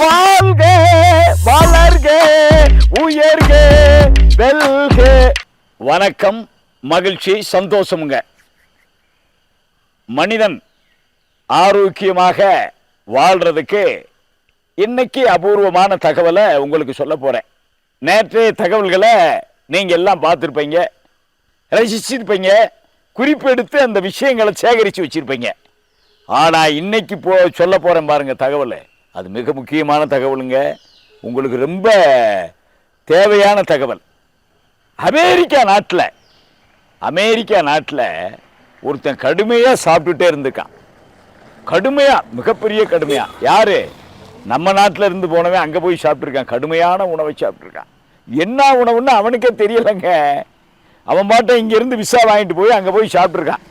வாழ்க வளர்க உயர்க வெல்க. வணக்கம் மகிழ்ச்சி சந்தோஷமுங்க. மனிதன் ஆரோக்கியமாக வாழ்றதுக்கு இன்னைக்கு அபூர்வமான தகவலை உங்களுக்கு சொல்ல போறேன். நேற்றைய தகவல்களை நீங்க எல்லாம் பார்த்துருப்பீங்க. ரசிச்சிருப்பீங்க. குறிப்பெடுத்து அந்த விஷயங்களை சேகரித்து வச்சிருப்பீங்க. ஆனால் இன்னைக்கு போ சொல்ல போகிறேன் பாருங்கள் தகவலை. அது மிக முக்கியமான தகவலுங்க. உங்களுக்கு ரொம்ப தேவையான தகவல். அமெரிக்கா நாட்டில் அமெரிக்கா நாட்டில் ஒருத்தன் கடுமையாக சாப்பிட்டுட்டே இருந்திருக்கான். கடுமையாக மிகப்பெரிய கடுமையாக யார்? நம்ம நாட்டில் இருந்து போனவன் அங்கே போய் சாப்பிட்ருக்கான் கடுமையான உணவை சாப்பிட்ருக்கான் என்ன உணவுன்னு அவனுக்கே தெரியலைங்க. அவன் பாட்டை இங்கேருந்து விசா வாங்கிட்டு போய் அங்கே போய் சாப்பிட்ருக்கான்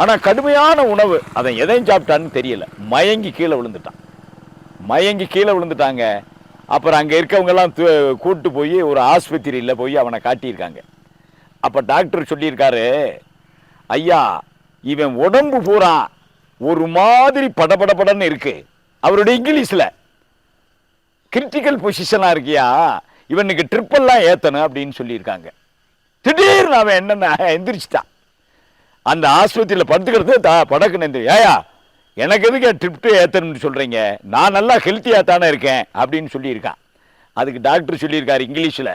ஆனால் கடுமையான உணவு அதை எதையும் சாப்பிட்டான்னு தெரியல. மயங்கி கீழே விழுந்துட்டான். மயங்கி கீழே விழுந்துட்டாங்க. அப்புறம் அங்கே இருக்கவங்கெல்லாம் கூப்பிட்டு போய் ஒரு ஆஸ்பத்திரியில் போய் அவனை காட்டியிருக்காங்க. அப்போ டாக்டர் சொல்லியிருக்காரு ஐயா இவன் உடம்பு பூரா ஒரு மாதிரி படபடபடன்னு இருக்கு. அவருடைய இங்கிலீஷில் கிரிட்டிக்கல் பொசிஷனாக இருக்கியா? இவனுக்கு ட்ரிப்பெல்லாம் ஏற்றணும் அப்படின்னு சொல்லியிருக்காங்க. திடீர்னு அவன் என்னென்ன எந்திரிச்சிட்டான். அந்த ஆஸ்பத்திரியில் படுத்துக்கிறது தா படக்குன்னு எந்திரி ஏயா எனக்கு எதுக்கு ட்ரிப்ட்டு ஏற்றணும்னு சொல்கிறீங்க நான் நல்லா ஹெல்த்தியாக தானே இருக்கேன் அப்படின்னு சொல்லியிருக்கான். அதுக்கு டாக்டர் சொல்லியிருக்காரு இங்கிலீஷில்.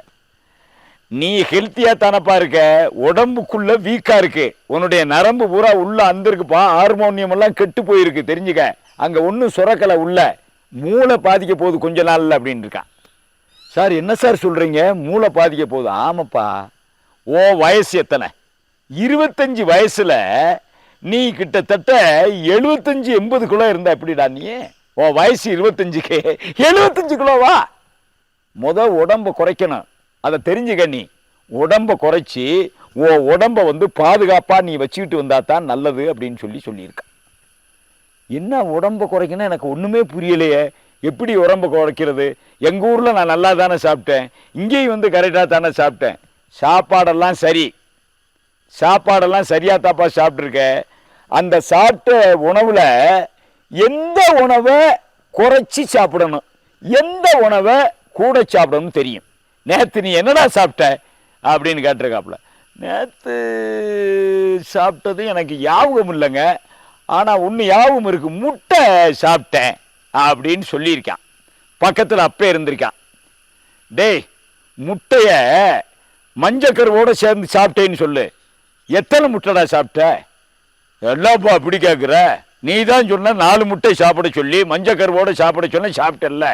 நீ ஹெல்த்தியாக தானப்பா இருக்க உடம்புக்குள்ளே வீக்காக இருக்கு. உன்னுடைய நரம்பு பூரா உள்ளே அந்திருக்குப்பா ஹார்மோனியம் எல்லாம் கெட்டு போயிருக்கு தெரிஞ்சுக்க. அங்கே ஒன்றும் சுரக்கலை உள்ள. மூளை பாதிக்க போகுது கொஞ்ச நாளில் அப்படின்னு இருக்கான். சார் என்ன சார் சொல்கிறீங்க மூளை பாதிக்க போகுது. ஆமாப்பா. ஓ வயசு எத்தனை? இருபத்தஞ்சி வயசில் நீ கிட்டத்தட்ட எழுபத்தஞ்சு எண்பது கிலோ இருந்தா எப்படிடா நீ? ஓ வயசு இருபத்தஞ்சுக்கு. எழுபத்தஞ்சு கிலோவா முத உடம்ப குறைக்கணும். அதை தெரிஞ்சுக்க நீ. உடம்ப குறைச்சி ஓ உடம்பை வந்து பாதுகாப்பாக நீ வச்சுக்கிட்டு வந்தா தான் நல்லது அப்படின்னு சொல்லி சொல்லியிருக்கேன் என்ன உடம்ப குறைக்கணும் எனக்கு ஒன்றுமே புரியலையே. எப்படி உடம்ப குறைக்கிறது? எங்கள் ஊரில் நான் நல்லா தானே சாப்பிட்டேன். இங்கேயும் வந்து கரெக்டாக தானே சாப்பிட்டேன். சாப்பாடெல்லாம் சரி. சாப்பாடெல்லாம் சரியாக தாப்பா சாப்பிட்ருக்க அந்த சாப்பிட்ட உணவில் எந்த உணவை குறைச்சி சாப்பிடணும்? எந்த உணவை கூட சாப்பிடணும்னு தெரியும். நேற்று நீ என்னடா சாப்பிட்ட? அப்படின்னு கேட்டிருக்காப்புல. நேற்று சாப்பிட்டது எனக்கு ஞாபகம் இல்லைங்க. ஆனால் ஒன்று யாபகம் இருக்கு. முட்டை சாப்பிட்டேன் அப்படின்னு சொல்லியிருக்கான். பக்கத்தில் அப்பே இருந்திருக்கான். டேய் முட்டையை மஞ்சக்கருவோடு சேர்ந்து சாப்பிட்டேன்னு சொல்லு. எத்தனை முட்டைடா சாப்பிட்ட? என்னப்பா அப்படி கேட்குற நீ தான் சொன்ன நாலு முட்டை சாப்பிட சொல்லி மஞ்சக்கருவோட சாப்பிட சொன்ன சாப்பிட்டல்ல.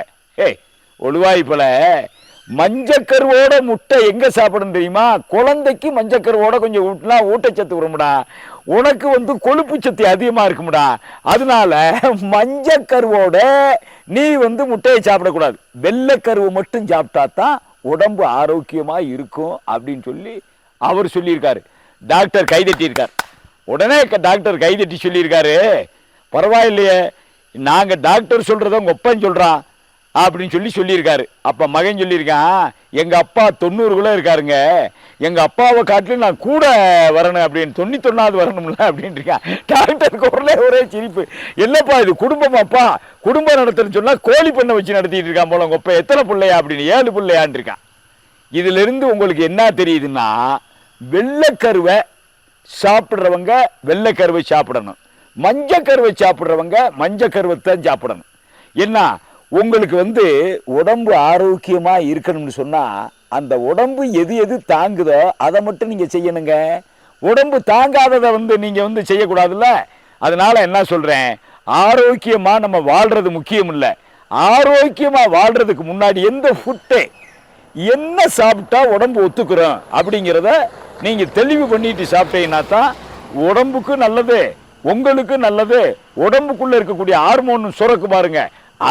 ஏய் ஒழுவாய்ப்பில் மஞ்சக்கருவோட முட்டை எங்கே சாப்பிடணும் தெரியுமா? குழந்தைக்கு மஞ்சக்கருவோட கொஞ்சம் ஊட்டினா ஊட்டச்சத்து வரும்டா. உனக்கு வந்து கொழுப்பு சத்து அதிகமாக இருக்கும்டா. அதனால மஞ்சக்கருவோட நீ வந்து முட்டையை சாப்பிடக்கூடாது. வெள்ளைக்கருவு மட்டும் சாப்பிட்டா தான் உடம்பு ஆரோக்கியமாக இருக்கும் அப்படின்னு சொல்லி அவர் சொல்லியிருக்காரு. டாக்டர் கைதட்டியிருக்கார். உடனே டாக்டர் கைதட்டி சொல்லியிருக்காரு. பரவாயில்லையே நாங்கள் டாக்டர் சொல்கிறத உங்கள் ஒப்பன் சொல்கிறான் அப்படின்னு சொல்லி சொல்லியிருக்காரு. அப்போ மகன் சொல்லியிருக்கான் எங்கள் அப்பா தொண்ணூறுக்குள்ளே இருக்காருங்க. எங்கள் அப்பாவை காட்டிலும் நான் கூட வரணும் அப்படின்னு தொண்ணூத்தொன்னாவது வரணும்ல அப்படின்னு இருக்கான் டாக்டருக்கு ஒரே ஒரே சிரிப்பு. என்னப்பா இது குடும்பம் அப்பா குடும்பம் நடத்துன்னு சொன்னால் கோழி பண்ணை வச்சு நடத்திட்டு இருக்கான் போல உங்கள் அப்பா. எத்தனை பிள்ளையா? அப்படின்னு ஏழு பிள்ளையான்னு இருக்கான் இதிலிருந்து உங்களுக்கு என்ன தெரியுதுன்னா வெள்ளக்கருவை சாப்பிட்றவங்க வெள்ளைக்கருவை சாப்பிடணும். மஞ்சக்கருவை சாப்பிட்றவங்க மஞ்சக்கருவை தான் சாப்பிடணும். என்ன? உங்களுக்கு வந்து உடம்பு ஆரோக்கியமாக இருக்கணும்னு சொன்னால் அந்த உடம்பு எது எது தாங்குதோ அதை மட்டும் நீங்கள் செய்யணுங்க. உடம்பு தாங்காததை வந்து நீங்கள் வந்து செய்யக்கூடாதுல்ல? அதனால் என்ன சொல்கிறேன் ஆரோக்கியமாக நம்ம வாழ்கிறது முக்கியம் இல்லை. ஆரோக்கியமாக வாழ்கிறதுக்கு முன்னாடி எந்த ஃபுட்டு என்ன சாப்பிட்டா உடம்பு ஒத்துக்கிறோம் அப்படிங்கிறத நீங்கள் தெளிவு பண்ணிட்டு சாப்பிட்டீங்கன்னா தான் உடம்புக்கு நல்லது உங்களுக்கு நல்லது உடம்புக்குள்ளே இருக்கக்கூடிய ஹார்மோன் சுரக்கு பாருங்க.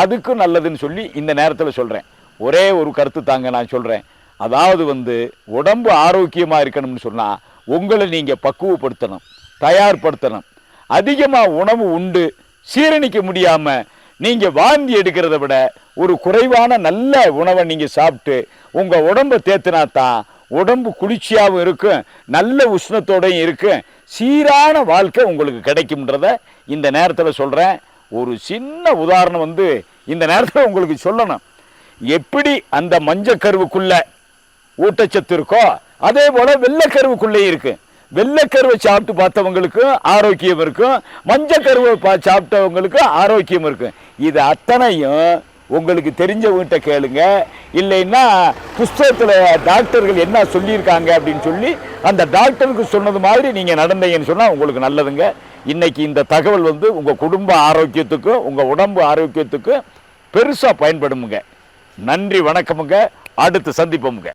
அதுக்கும் நல்லதுன்னு சொல்லி இந்த நேரத்தில் சொல்கிறேன் ஒரே ஒரு கருத்து தாங்க நான் சொல்கிறேன் அதாவது வந்து உடம்பு ஆரோக்கியமாக இருக்கணும்னு சொன்னால் உங்களை நீங்கள் பக்குவப்படுத்தணும் தயார்படுத்தணும். அதிகமாக உணவு உண்டு சீரணிக்க முடியாமல் நீங்கள் வாந்தி எடுக்கிறத விட ஒரு குறைவான நல்ல உணவை நீங்கள் சாப்பிட்டு உங்கள் உடம்பை தேத்தினா தான் உடம்பு குளிர்ச்சியாகவும் இருக்கும் நல்ல உஷ்ணத்தோடையும் இருக்கும் சீரான வாழ்க்கை உங்களுக்கு கிடைக்கும்ன்றத இந்த நேரத்தில் சொல்கிறேன் ஒரு சின்ன உதாரணம் வந்து இந்த நேரத்தில் உங்களுக்கு சொல்லணும். எப்படி அந்த மஞ்சக்கருவுக்குள்ள ஊட்டச்சத்து இருக்கோ அதே போல் வெள்ளைக்கருவுக்குள்ளே இருக்குது வெள்ளைக்கருவை சாப்பிட்டு பார்த்தவங்களுக்கும் ஆரோக்கியம் இருக்கும் மஞ்சக்கருவை பா சாப்பிட்டவங்களுக்கும் ஆரோக்கியம் இருக்கும். இது அத்தனையும் உங்களுக்கு தெரிஞ்சவங்கிட்ட கேளுங்க. இல்லைன்னா புஸ்தகத்தில் டாக்டர்கள் என்ன சொல்லியிருக்காங்க அப்படின்னு சொல்லி அந்த டாக்டருக்கு சொன்னது மாதிரி நீங்கள் நடந்தீங்கன்னு சொன்னால் உங்களுக்கு நல்லதுங்க. இன்றைக்கி இந்த தகவல் வந்து உங்கள் குடும்ப ஆரோக்கியத்துக்கும் உங்கள் உடம்பு ஆரோக்கியத்துக்கும் பெருசாக பயன்படுமுங்க. நன்றி வணக்கமுங்க. அடுத்து சந்திப்போமுங்க.